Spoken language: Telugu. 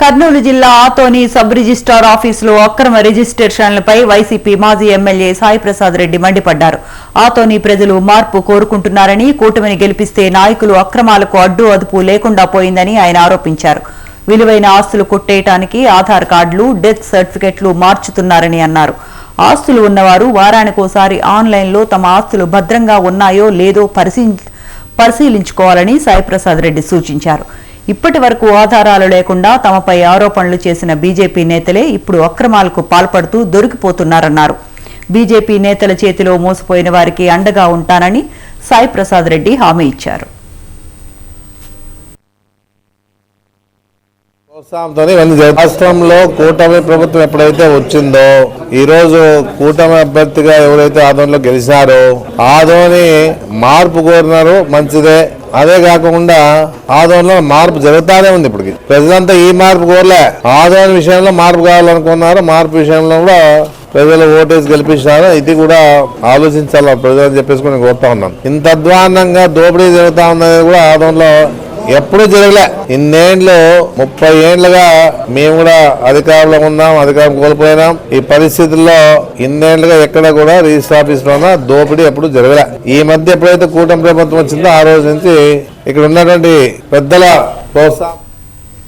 కర్నూలు జిల్లా ఆతోని సబ్ రిజిస్ట్రార్ ఆఫీసులో అక్రమ రిజిస్ట్రేషన్లపై వైసీపీ మాజీ ఎమ్మెల్యే సాయి ప్రసాద్ రెడ్డి మండిపడ్డారు. ఆతోని ప్రజలు మార్పు కోరుకుంటున్నారని కూటమిని గెలిపిస్తే నాయకులు అక్రమాలకు అడ్డు అదుపు లేకుండా పోయిందని ఆయన ఆరోపించారు. విలువైన ఆస్తులు కొట్టేయటానికి ఆధార్ కార్డులు డెత్ సర్టిఫికెట్లు మార్చుతున్నారని అన్నారు. ఆస్తులు ఉన్నవారు వారానికోసారి ఆన్లైన్లో తమ ఆస్తులు భద్రంగా ఉన్నాయో లేదో పరిశీలించుకోవాలని సాయిప్రసాద్ రెడ్డి సూచించారు. ఇప్పటి వరకు ఆధారాలు లేకుండా తమపై ఆరోపణలు చేసిన బీజేపీ నేతలే ఇప్పుడు అక్రమాలకు పాల్పడుతూ దొరికిపోతున్నారన్నారు. బీజేపీ నేతల చేతిలో మోసపోయిన వారికి అండగా ఉంటానని సాయిప్రసాద్ రెడ్డి హామీ ఇచ్చారు. ప్రోత్సాహంతో ఇవన్నీ రాష్ట్రంలో కూటమి ప్రభుత్వం ఎప్పుడైతే వచ్చిందో ఈ రోజు కూటమి అభ్యర్థిగా ఎవరైతే ఆదోనిలో గెలిచారో ఆదోని మార్పు కోరినారు మంచిదే. అదే కాకుండా ఆదోనిలో మార్పు జరుగుతానే ఉంది ఇప్పటికి. ప్రజలంతా ఈ మార్పు కోరలే. ఆదోని విషయంలో మార్పు కావాలనుకున్నారు మార్పు విషయంలో కూడా ప్రజలు ఓటేసి గెలిపించినారు. ఇది కూడా ఆలోచించాలి ప్రజలు అని చెప్పేసి నేను కోరుతా ఉన్నాను. ఇంత అధ్వాన్నంగా దోపిడీ జరుగుతా ఉందనేది కూడా ఆదోనిలో ఎప్పుడూ జరగలే. ఇన్నేండ్లు ముప్పై ఏండ్లుగా మేము కూడా అధికారంలో ఉన్నాం అధికారం కోల్పోయినాం. ఈ పరిస్థితుల్లో ఇన్నేండ్లుగా ఎక్కడ కూడా రిజిస్టర్ ఆఫీస్ లోన దోపిడీ ఎప్పుడు జరగలే. ఈ మధ్య ఎప్పుడైతే కూటమి ప్రభుత్వం వచ్చిందో ఆ రోజు నుంచి ఇక్కడ ఉన్నటువంటి పెద్దల ప్రోత్సాహం